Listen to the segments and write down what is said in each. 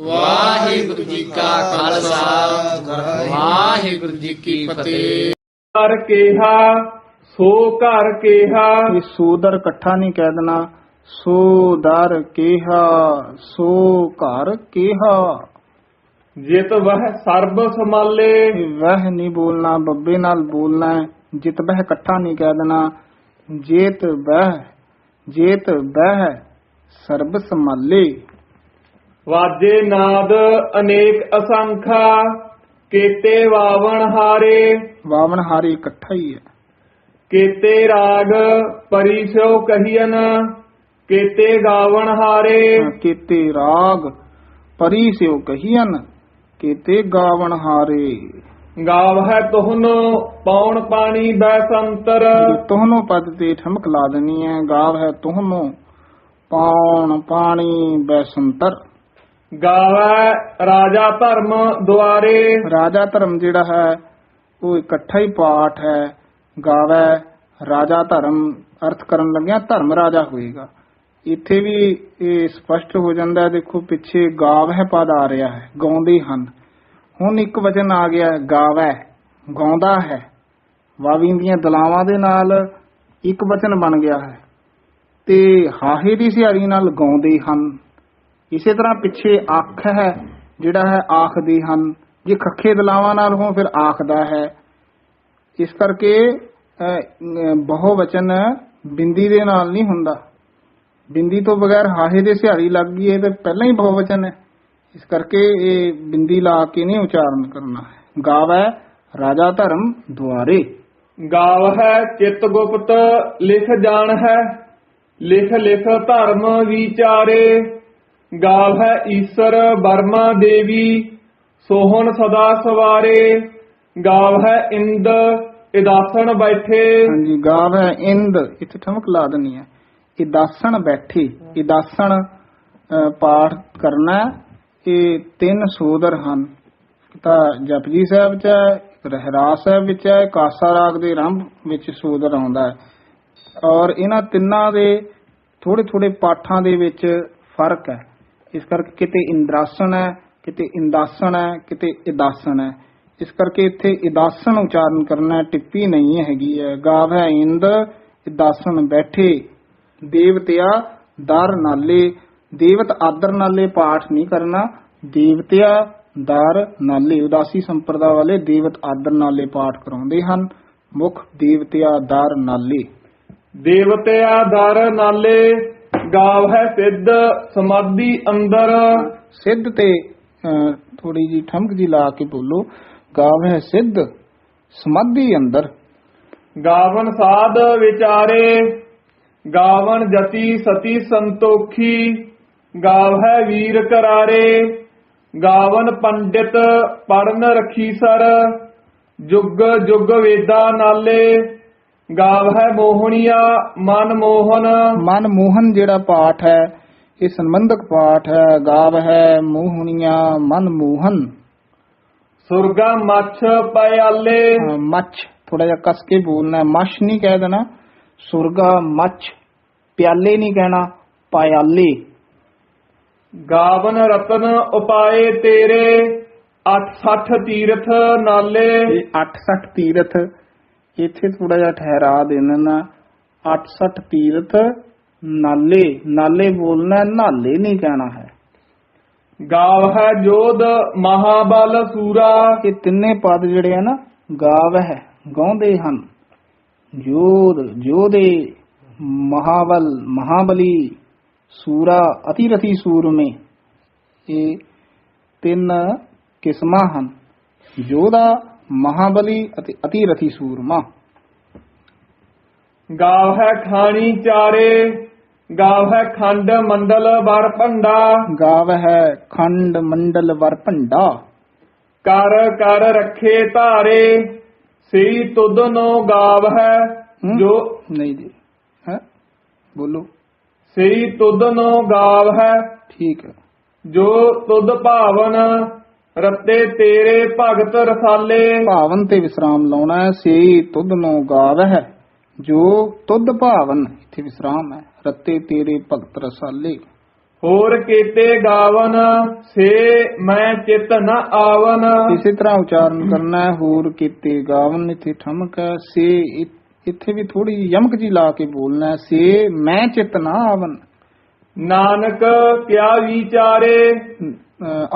ਵਾਹਿਗੁਰੂ ਜੀ ਕਾ ਖਾਲਸਾ। ਵਾਹਿਗੁਰੂ ਜੀ ਕੀ ਫਤਿਹ। ਘਰ ਕੇਹਾ ਸੋ ਘਰ ਕੇਹਾ। ਇਹ ਸੋਦਰ ਇਕੱਠਾ ਨਹੀਂ ਕਹਿ ਦੇਣਾ। ਸੋ ਦਰ ਕੇਹਾ ਸੋ ਘਰ ਕੇਹਾ। ਜਿਤ ਵਹ ਸਰਬ ਸਮਾਲੇ ਇਹ ਵਹ ਨਹੀਂ ਬੋਲਣਾ ਬੱਬੇ ਨਾਲ ਬੋਲਣਾ ਹੈ। ਜਿਤ ਬਹਿ ਇਕੱਠਾ ਨਹੀਂ ਕਹਿ ਦੇਣਾ। ਜੇਤ ਬਹਿ ਜੇਤ ਬਹਿ ਸਰਬ ਸੰਭਾਲੇ। ਵਾਜੇ ਨਾਦ ਅਨੇਕ ਅਸੰਖਾ ਕੀਤੇ ਵਾਵਣ ਹਾਰੇ। ਵਾਵਨ ਹਾਰੀ ਇਕੱਠਾ ਹੀ ਹੈ। ਕੀਤੇ ਰਾਗ ਪਰਿਸੋ ਕਹੀਨ ਕੀਤੇ ਗਾਵਣ ਹਾਰੇ। ਕੀਤੇ ਰਾਗ ਪਰੀ ਸਿਓ ਕਹੀਨ ਕੀਤੇ ਗਾਵਨ ਹਾਰੇ। ਗਾਵਹਿ ਤੁਹਨੋ ਪੌਣ ਪਾਣੀ ਬੈਸੰਤਰ ਤੋਹਨੋਂ ਪਦ ਤੇ ਠਮਕ ਲਾ ਦੇਣੀ ਹੈ ਗਾਵ ਹੈ ਤੋਹਨੋਂ ਪੌਣ ਪਾਣੀ ਬੈਸੰਤਰ ਗਾਵੈ ਰਾਜਾ ਧਰਮ ਦੁਆਰੇ। ਰਾਜਾ ਧਰਮ ਜਿਹੜਾ ਹੈ, ਉਹ ਇਕੱਠਾ ਹੀ ਪਾਠ ਹੈ। ਗਾਵੈ ਰਾਜਾ ਧਰਮ, ਅਰਥ ਕਰਨ ਲੱਗਿਆ ਧਰਮ ਰਾਜਾ ਹੋਏਗਾ। ਇੱਥੇ ਵੀ ਇਹ ਸਪਸ਼ਟ ਹੋ ਜਾਂਦਾ ਹੈ, ਦੇਖੋ ਪਿੱਛੇ ਗਾਵ ਹੈ ਪਦ ਆ ਰਿਹਾ ਹੈ, ਗਾਉਂਦੇ ਹਨ। ਹੁਣ ਇੱਕ ਵਚਨ ਆ ਗਿਆ ਗਾਵੈ, ਗਾਉਂਦਾ ਹੈ। ਵਾਵੀਂ ਦੀਆਂ ਦਲਾਵਾਂ ਦੇ ਨਾਲ ਇੱਕ ਵਚਨ ਬਣ ਗਿਆ ਹੈ। ਤੇ ਹਾਹੇ ਦੀ ਸਿਹਾਰੀ ਨਾਲ ਗਾਉਂਦੇ ਹਨ। ਇਸੇ ਤਰ੍ਹਾਂ ਪਿੱਛੇ ਅੱਖ ਹੈ, ਜਿਹੜਾ ਹੈ ਆਖਦੇ ਹਨ। ਜੇ ਖੱਖੇ ਦਲਾਵਾਂ ਨਾਲ ਹੋਂ, ਫਿਰ ਆਖਦਾ ਹੈ। ਇਸ ਕਰਕੇ ਬਹੁ ਵਚਨ ਬਿੰਦੀ ਦੇ ਨਾਲ ਨਹੀਂ ਹੁੰਦਾ। ਬਿੰਦੀ ਤੋਂ ਬਗੈਰ ਹਾਹੇ ਦੇ ਸਿਹਾਰੀ ਲੱਗ ਗਈ ਹੈ ਤੇ ਪਹਿਲਾਂ ਹੀ ਬਹੁ ਵਚਨ ਹੈ। ਇਸ ਕਰਕੇ ਇਹ ਬਿੰਦੀ ਲਾ ਕੇ ਨਹੀਂ ਉਚਾਰਨ ਕਰਨਾ ਹੈ। ਗਾਵੈ, ਰਾਜਾ ਧਰਮ ਦੁਆਰੇ। ਗਾਵ ਹੈ ਚਿਤ ਗੁਪਤ ਲਿਖ ਜਾਣ ਹੈ ਲਿਖ ਲਿਖ ਧਰਮ ਵਿਚਾਰੇ। ਗਾਵਹਿ ਈਸ਼ਰ ਬਰਮਾ ਦੇਵੀ, ਸੋਹਣ ਸਦਾ ਸਵਾਰੇ। ਗਾਵਹਿ ਇੰਦ, ਇਦਾਸਣ ਬੈਠੇ। ਹਾਂਜੀ ਗਾਵ ਹੈ ਇੰਦ, ਇੱਥੇ ਠਮਕ ਲਾ ਦੇਣੀ ਹੈ ਇਦਾਸਣ ਬੈਠੇ, ਇਦਾਸਣ ਪਾਠ ਕਰਨਾ ਇਹ ਤਿੰਨ ਸੋਦਰ ਹਨ। ਇੱਕ ਤਾਂ ਜਪਜੀ ਸਾਹਿਬ ਚ ਹੈ ਰਹਿਰਾਸ ਸਾਹਿਬ ਵਿੱਚ ਹੈ ਕਾਸਾ ਰਾਗ ਦੇ ਰੰਭ ਵਿੱਚ ਸੋਦਰ ਆਉਂਦਾ ਹੈ। ਔਰ ਇਹਨਾਂ ਤਿੰਨਾਂ ਦੇ ਥੋੜੇ ਥੋੜੇ ਪਾਠਾਂ ਦੇ ਵਿੱਚ ਫ਼ਰਕ ਹੈ। ਇਸ ਕਰਕੇ ਕਿਤੇ ਇੰਦਰਾਸਣ ਹੈ, ਕਿਤੇ ਇੰਦਾਸਣ ਹੈ, ਕਿਤੇ ਇਦਾਸਣ ਹੈ। ਇਸ ਕਰਕੇ ਇੱਥੇ ਇਦਾਸਣ ਉਚਾਰਨ ਕਰਨਾ ਟਿੱਪੀ ਨਹੀਂ ਹੈਗੀ ਹੈ। ਗਾਵ ਹੈ ਇੰਦ, ਇਦਾਸਣ ਬੈਠੇ, ਦੇਵਤਿਆ ਦਰ ਨਾਲੇ, ਦੇਵਤ ਆਦਰ ਨਾਲੇ ਪਾਠ ਨਹੀਂ ਕਰਨਾ, ਦੇਵਤਿਆ ਦਰ ਨਾਲੇ, ਉਦਾਸੀ ਸੰਪਰਦਾ ਵਾਲੇ ਦੇਵਤ ਆਦਰ ਨਾਲੇ ਪਾਠ ਕਰਾਉਂਦੇ ਹਨ। ਮੁਖ ਦੇਵਤਿਆ ਦਰ ਨਾਲੇ। ਦੇਵਤਿਆ ਦਰ ਨਾਲੇ ਗਾਵਹਿ ਸਿੱਧ ਸਮਾਧੀ ਅੰਦਰ। ਸਿੱਧ ਤੇ ਥੋੜੀ ਜੀ ਠਮਕ ਜੀ ਲਾ ਕੇ ਬੋਲੋ। ਗਾਵ ਹੈ ਸਿੱਧ ਸਮਾਧੀ ਅੰਦਰ। ਗਾਵਨ ਸਾਧ ਵਿਚਾਰੇ ਗਾਵਨ ਜਤੀ ਸਤੀ ਸੰਤੋਖੀ। ਗਾਵਹਿ ਵੀਰ ਕਰਾਰੇ ਗਾਵਨ ਪੰਡਿਤ ਪੜਨ ਰਖੀ ਸਰ। ਜੁਗ ਜੁਗ ਵੇਦਾ ਨਾਲੇ। ਗਾਵਹਿ ਮੋਹਣੀਆ ਮਨ ਮੋਹਨ। ਮਨ ਮੋਹਨ ਜਿਹੜਾ ਪਾਠ ਹੈ ਇਹ ਸੰਬੰਧਕ ਪਾਠ ਹੈ ਗਾਵ ਹੈ ਮੋਹਣੀਆਂ ਮਨ ਮੋਹਨ। ਸੁਰਗਾ ਮੱਛ ਪਿਆਲੇ। ਮੱਛ ਥੋੜਾ ਜਿਹਾ ਕਸ ਕੇ ਬੋਲਣਾ। ਮੱਛ ਨਹੀਂ ਕਹਿ ਦੇਣਾ ਸੁਰਗਾ ਮੱਛ ਪਿਆਲੇ ਨਹੀਂ ਕਹਿਣਾ ਪਿਆਲੇ। ਗਾਵਨ ਰਤਨ ਉਪਾਏ ਤੇਰੇ 86 ਤੀਰਥ ਨਾਲੇ। ਇਹ 68 ਤੀਰਥ ਇੱਥੇ ਥੋੜਾ ਜਿਹਾ ਠਹਿਰਾ ਦੇਣਾ 68 ਤੀਰਥ ਨਾਲੇ ਨਾਲੇ ਬੋਲਣਾ ਨਾਲੇ ਨਹੀਂ ਕਹਿਣਾ ਹੈ। ਗਾਵ ਹੈ ਜੋਧ ਮਹਾਬਲ ਸੂਰਾ। ਇਹ ਤਿੰਨੇ ਪਦ ਜਿਹੜੇ ਆ ਨਾ ਗਾਵ ਹੈ ਗਾਉਂਦੇ ਹਨ। ਜੋਧ ਜੋਧੇ ਮਹਾਬਲ ਮਹਾਬਲੀ ਸੂਰਾ ਅਤਿਰਥੀ ਸੂਰਮੇ। ਇਹ ਤਿੰਨ ਕਿਸਮਾਂ ਹਨ। ਜੋਧਾ ਮਹਾਬਲੀ ਅਤੇ ਅਤਿਰਥੀ ਸੂਰਮਾ। ਗਾਵ ਹੈ ਖਾਣੀ ਚਾਰੇ ਗਾਵ ਹੈ ਖੰਡ ਮੰਡਲ ਵਰ ਭੰਡਾ। ਗਾਵ ਹੈ ਖੰਡ ਮੰਡਲ ਵਰ ਭੰਡਾ। ਕਰ ਕਰ ਰੱਖੇ ਧਾਰੇ ਸਈ ਤੁਧ ਨੋ ਗਾਵ ਹੈ? ਜੋ ਨਹੀਂ ਜੀ ਹੈ ਬੋਲੋ। ਸਈ ਤੁਧ ਨੋ ਗਾਵ ਹੈ ਠੀਕ ਹੈ। ਜੋ ਤੁਧ ਭਾਵਨ ਰੱਤੇ ਤੇਰੇ ਭਗਤ ਰਸਾਲੇ। ਭਾਵਨ ਤੇ ਵਿਸਰਾਮ ਲਾਉਣਾ ਹੈ ਸੇ ਤੁਧ ਨੂੰ ਗਾਵ ਹੈ। ਜੋ ਤੁਧ ਭਾਵਨ ਇੱਥੇ ਵਿਸਰਾਮ ਹੈ ਰੱਤੇ ਤੇਰੇ ਭਗਤ ਰਸਾਲੇ। ਹੋਰ ਕੀਤੇ ਗਾਵਨ ਸੇ ਮੈਂ ਚਿਤ ਨ ਆਵਨ। ਇਸੇ ਤਰ੍ਹਾਂ ਉਚਾਰਨ ਕਰਨਾ ਹੈ ਹੋਰ ਕੀਤੇ ਗਾਵਨ ਇੱਥੇ ਠਮਕ ਹੈ ਸੇ ਇੱਥੇ ਵੀ ਥੋੜੀ ਯਮਕ ਜੀ ਲਾ ਕੇ ਬੋਲਣਾ ਸੇ ਮੈਂ ਚਿਤ ਨਾ ਆਵਨ। ਨਾਨਕ ਕਿਆ ਵਿਚਾਰੇ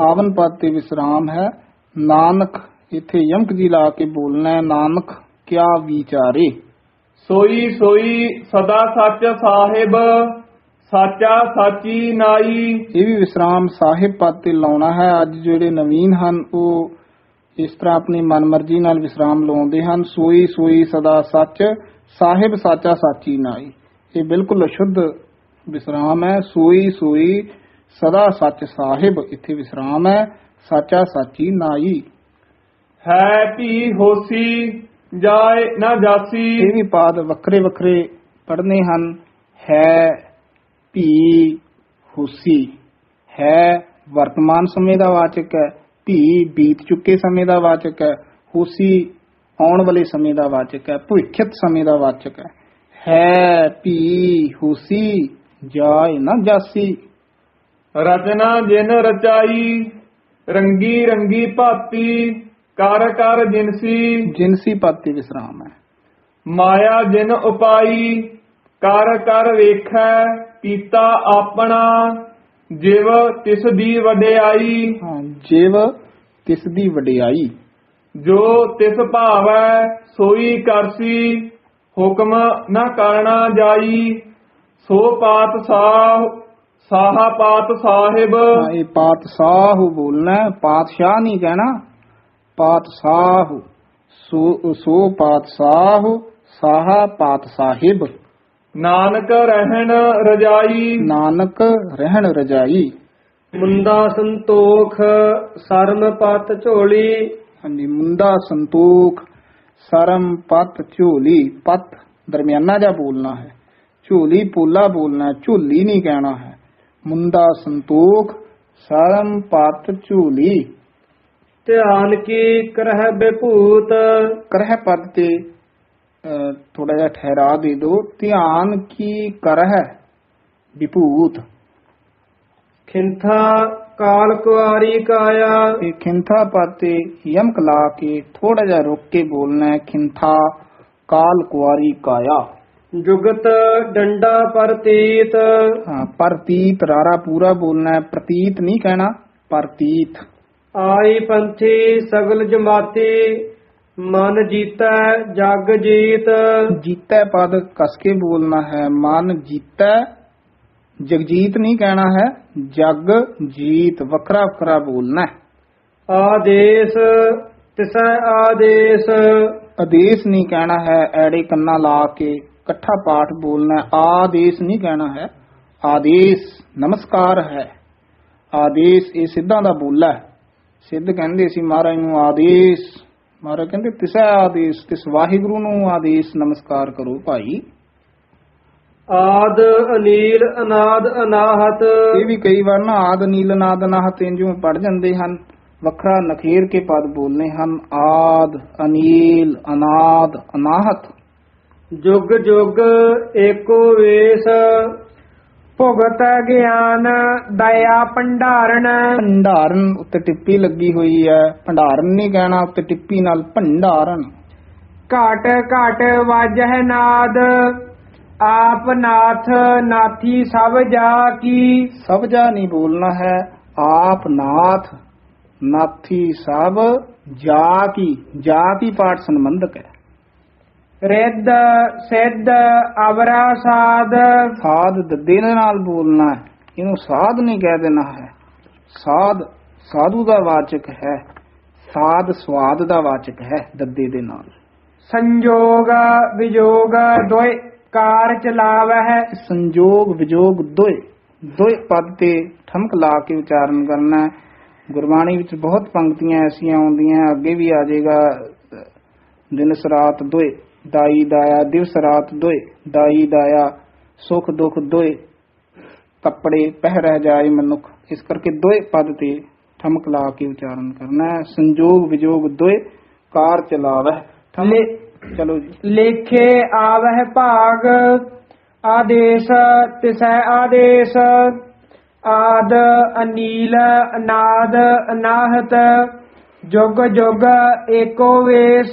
ਆਵਨ ਪਦ ਤੇ ਵਿਸਰਾਮ ਹੈ। ਨਾਨਕ ਇੱਥੇ ਯਮਕ ਜੀ ਲਾ ਕੇ ਬੋਲਣਾ ਹੈ ਨਾਨਕ ਕਿਆ ਵਿਚਾਰੇ। ਸੋਈ ਸੋਈ ਸਦਾ ਸੱਚ ਸਾਹਿਬ ਸਾਚਾ ਸਾਚੀ ਨਾਈ। ਇਹ ਵੀ ਵਿਸਰਾਮ ਸਾਹਿਬ ਪਦ ਤੇ ਲਾਉਣਾ ਹੈ। ਅੱਜ ਜਿਹੜੇ ਨਵੀਨ ਹਨ ਉਹ ਇਸ ਤਰ੍ਹਾਂ ਆਪਣੀ ਮਨਮਰਜ਼ੀ ਨਾਲ ਵਿਸਰਾਮ ਲਾਉਂਦੇ ਹਨ। ਸੋਈ ਸੋਈ ਸਦਾ ਸੱਚ ਸਾਹਿਬ ਸਾਚਾ ਸਾਚੀ ਨਾਈ। ਇਹ ਬਿਲਕੁਲ ਅਸ਼ੁੱਧ ਵਿਸਰਾਮ ਹੈ ਸੋਈ ਸੋਈ ਸਦਾ ਸੱਚ ਸਾਹਿਬ ਇੱਥੇ ਵਿਸਰਾਮ ਹੈ ਸਾਚਾ ਸਾਚੀ ਨਾਈ ਹੈ ਭੀ ਹੋਸੀ ਜਾਏ ਨਾ ਜਾਸੀ। ਇਹ ਵੀ ਪਾਦ ਵੱਖਰੇ ਵੱਖਰੇ ਪੜ੍ਹਨੇ ਹਨ। ਹੈ ਭੀ ਹੁਸੀ ਹੈ ਵਰਤਮਾਨ ਸਮੇਂ ਦਾ ਵਾਚਕ ਹੈ ਭੀ ਬੀਤ ਚੁੱਕੇ ਸਮੇਂ ਦਾ ਵਾਚਕ ਹੈ ਹੁਸੀ ਆਉਣ ਵਾਲੇ ਸਮੇਂ ਦਾ ਵਾਚਕ ਹੈ ਭਵਿੱਖਤ ਸਮੇਂ ਦਾ ਵਾਚਕ ਹੈ। ਹੈ ਭੀ ਹੁਸੀ ਜਾਏ ਨਾ ਜਾਸੀ। ਰਚਨਾ ਜਿਨ ਰਚਾਈ ਰੰਗੀ ਰੰਗੀ ਭਾਤੀ ਕਰ ਕਰ ਜਿਨਸੀ। ਜਿਨਸੀ ਪਦ ਤੇ ਵਿਸਰਾਮ ਹੈ। ਮਾਇਆ ਜਿਨ ਉਪਾਈ ਕਰ ਕਰ ਵੇਖੈ ਕੀਤਾ ਆਪਣਾ। ਜਿਵ ਤਿਸ ਦੀ ਵਡਿਆਈ। ਹਾਂ ਜਿਵ ਤਿਸ ਦੀ ਵਡਿਆਈ। ਜੋ ਤਿਸ ਭਾਵੈ ਸੋਈ ਕਰਸੀ ਹੁਕਮ ਨਾ ਕਰਨਾ ਜਾਈ। ਸੋ ਪਾਤ ਸਾਹ ਸਾਹਾ ਪਾਤ ਸਾਹਿਬ ਇਹ ਪਾਤਸ਼ਾਹ ਬੋਲਣਾ ਹੈ, ਪਾਤਸ਼ਾਹ ਨਹੀਂ ਕਹਿਣਾ। ਪਾਤਸ਼ਾਹ ਸੋ ਸੋ ਪਾਤਸ਼ਾਹ ਸਾਹਾ ਪਾਤ ਸਾਹਿਬ। ਨਾਨਕ ਰਹਿਣ ਰਜਾਈ। ਨਾਨਕ ਰਹਿਣ ਰਜਾਈ। ਮੁੰਦਾ ਸੰਤੋਖ ਸਰਮ ਪਤ ਝੋਲੀ। ਹਾਂਜੀ ਮੁੰਡਾ ਸੰਤੋਖ ਸਰਮ ਪਤ ਝੋਲੀ। ਪਤ ਦਰਮਿਆਨਾ ਜਾ ਬੋਲਣਾ ਹੈ। ਝੋਲੀ ਪੋਲਾ ਬੋਲਣਾ ਝੋਲੀ ਨਹੀਂ ਕਹਿਣਾ ਹੈ। ਮੁੰਡਾ ਸੰਤੋਖ ਸਰਮ ਪਤ ਝੋਲੀ। ਧਿਆਨ ਕੀ ਕਰਹਿ ਬਿਭੂਤ? ਕਰਹਿ ਪਦ ਤੇ ਥੋੜਾ ਜਿਹਾ ਠਹਿਰਾ ਦੇ ਦਿਓ ਧਿਆਨ ਕੀ ਕਰਹਿ ਵਿਭੂਤ ਖਿੰਥਾ ਕਾਲ ਕੁਆਰੀ ਕਾਇਆ। ਇਹ ਖਿੰਥਾ ਪਦ ਤੇ ਯਮਕ ਲਾ ਕੇ ਥੋੜਾ ਜਿਹਾ ਰੁਕ ਕੇ ਬੋਲਣਾ ਹੈ ਖਿੰਥਾ ਕਾਲ ਕੁਆਰੀ ਕਾਇਆ। ਜੁਗਤ ਡੰਡਾ ਪਰਤੀਤ। ਹਾਂ ਪ੍ਰਤੀਤ ਰਾਰਾ ਪੂਰਾ ਬੋਲਣਾ ਹੈ। ਪ੍ਰਤੀਤ ਨਹੀਂ ਕਹਿਣਾ ਪ੍ਰਤੀਤ। ਆਈ ਪੰਥੀ ਸਗਲ ਜਮਾਤੀ ਮਨ ਜੀਤੈ ਜਗ ਜੀਤ। ਜੀਤੈ ਪਦ ਕਸ ਕੇ ਬੋਲਣਾ ਹੈ। ਮਨ ਜੀਤੈ ਜਗਜੀਤ ਨਹੀਂ ਕਹਿਣਾ ਹੈ। ਜਗ ਜੀਤ ਵੱਖਰਾ ਵੱਖਰਾ ਬੋਲਣਾ ਹੈ। ਆਦੇਸ਼ ਤਿਸੈ ਆਦੇਸ਼। ਆਦੇਸ਼ ਨਹੀਂ ਕਹਿਣਾ ਹੈ। ਐੜੇ ਕੰਨਾ ਲਾ ਕੇ ਇਕੱਠਾ ਪਾਠ ਬੋਲਣਾ ਆਦੇਸ਼ ਨਹੀਂ ਕਹਿਣਾ ਹੈ। ਆਦੇਸ਼ ਨਮਸਕਾਰ ਹੈ। ਆਦੇਸ਼ ਇਹ ਸਿੱਧਾਂ ਦਾ ਬੋਲਾ ਹੈ। ਸਿੱਧ ਕਹਿੰਦੇ ਸੀ ਮਹਾਰਾਜ ਨੂੰ ਆਦੇਸ਼। ਮਹਾਰਾਜ ਕਹਿੰਦੇ ਤਿਸੈ ਆਦੇਸ਼ ਤਿਸ ਵਾਹਿਗੁਰੂ ਨੂੰ ਆਦੇਸ਼ ਨਮਸਕਾਰ ਕਰੋ ਭਾਈ। ਆਦ ਅਨੀਲ ਅਨਾਦ ਅਨਾਹਤ। ਇਹ ਵੀ ਕਈ ਵਾਰ ਨਾ ਆਦ ਨੀਲ ਨਾਦ ਨਾਹਤ ਇੰਜੂ ਪੜ ਜਾਂਦੇ ਹਨ। ਵੱਖਰਾ ਨਖੇਰ ਕੇ ਪਦ ਬੋਲਨੇ ਹਨ। ਆਦ ਅਨੀਲ ਅਨਾਦ ਅਨਾਹਤ। ਜੁਗ ਜੁਗ ਏਕੋ ਵੇਸ। ਭੁਗਤ ਗਿਆਨ ਦਇਆ ਭੰਡਾਰਨ। ਭੰਡਾਰਨ ਉੱਤੇ ਟਿੱਪੀ ਲੱਗੀ ਹੋਈ ਹੈ। ਭੰਡਾਰਨ ਨਹੀਂ ਕਹਿਣਾ ਉੱਤੇ ਟਿੱਪੀ ਨਾਲ ਭੰਡਾਰਨ। ਘਾਟ ਘਾਟ ਵਾਜਹਿ ਨਾਦ। ਆਪ ਨਾਥ ਨਾਥੀ ਸਭ ਜਾ ਕੀ। ਸਭ ਜਾ ਨਹੀਂ ਬੋਲਣਾ ਹੈ। ਆਪ ਨਾਥ ਨਾਥੀ ਸਭ ਜਾ ਕੀ। ਜਾ ਕੀ ਪਾਠ ਸੰਬੰਧਕ ਹੈ। ਰਿੱਧ ਸਿੱਧ ਅਵਰਾ ਸਾਧ। ਸਾਧ ਦੱਦੇ ਨਾਲ ਬੋਲਣਾ ਹੈ। ਇਹਨੂੰ ਸਾਧ ਨਹੀਂ ਕਹਿ ਦੇਣਾ ਹੈ। ਸਾਧ ਸਾਧੂ ਦਾ ਵਾਚਕ ਹੈ। ਸਾਧ ਸਵਾਦ ਦਾ ਵਾਚਕ ਹੈ ਦੱਦੇ ਦੇ ਨਾਲ। ਸੰਜੋਗ ਵਿਜੋਗ ਦੋਇ ਕਾਰ ਚਲਾਵਹਿ। ਸੰਜੋਗ ਵਿਜੋਗ ਦੋਏ ਦੋਏ ਪਦ ਤੇ ਠਮਕ ਲਾ ਕੇ ਉਚਾਰਨ ਕਰਨਾ ਗੁਰਬਾਣੀ ਵਿੱਚ ਬਹੁਤ ਪੰਕਤੀਆਂ ਐਸੀਆਂ ਆਉਂਦੀਆਂ ਅੱਗੇ ਵੀ ਆ ਜਾਏਗਾ। ਦਿਨਸ ਰਾਤ ਦੋਏ ਦਾਈ ਦਾਇਆ ਦਿਵਸ ਰਾਤ ਦੋਏ, ਦਾਈ ਦਾਇਆ ਸੁਖ ਦੁਖ ਦੋਏ। ਕੱਪੜੇ ਪਹਿ ਜਾਏ ਮਨੁੱਖ, ਇਸ ਕਰਕੇ ਦੋਏ ਪਦ ਤੇ ਠਮਕ ਲਾ ਕੇ ਉਚਾਰਨ ਕਰਨਾ ਹੈ। ਸੰਜੋਗ ਵਿਜੋਗ ਦੋਏ ਕਾਰ ਚਲਾਵਹਿ। ਠਮਕ ਚਲੋ ਜੀ। ਲੇਖੇ ਆਵਹਿ ਭਾਗ, ਆਦੇਸ਼ ਤਿਸੈ ਆਦੇਸ਼। ਆਦ ਅਨੀਲ ਅਨਾਦ ਅਨਾਹਤ, ਜੁਗ ਜੁਗ ਏਕੋ ਵੇਸ।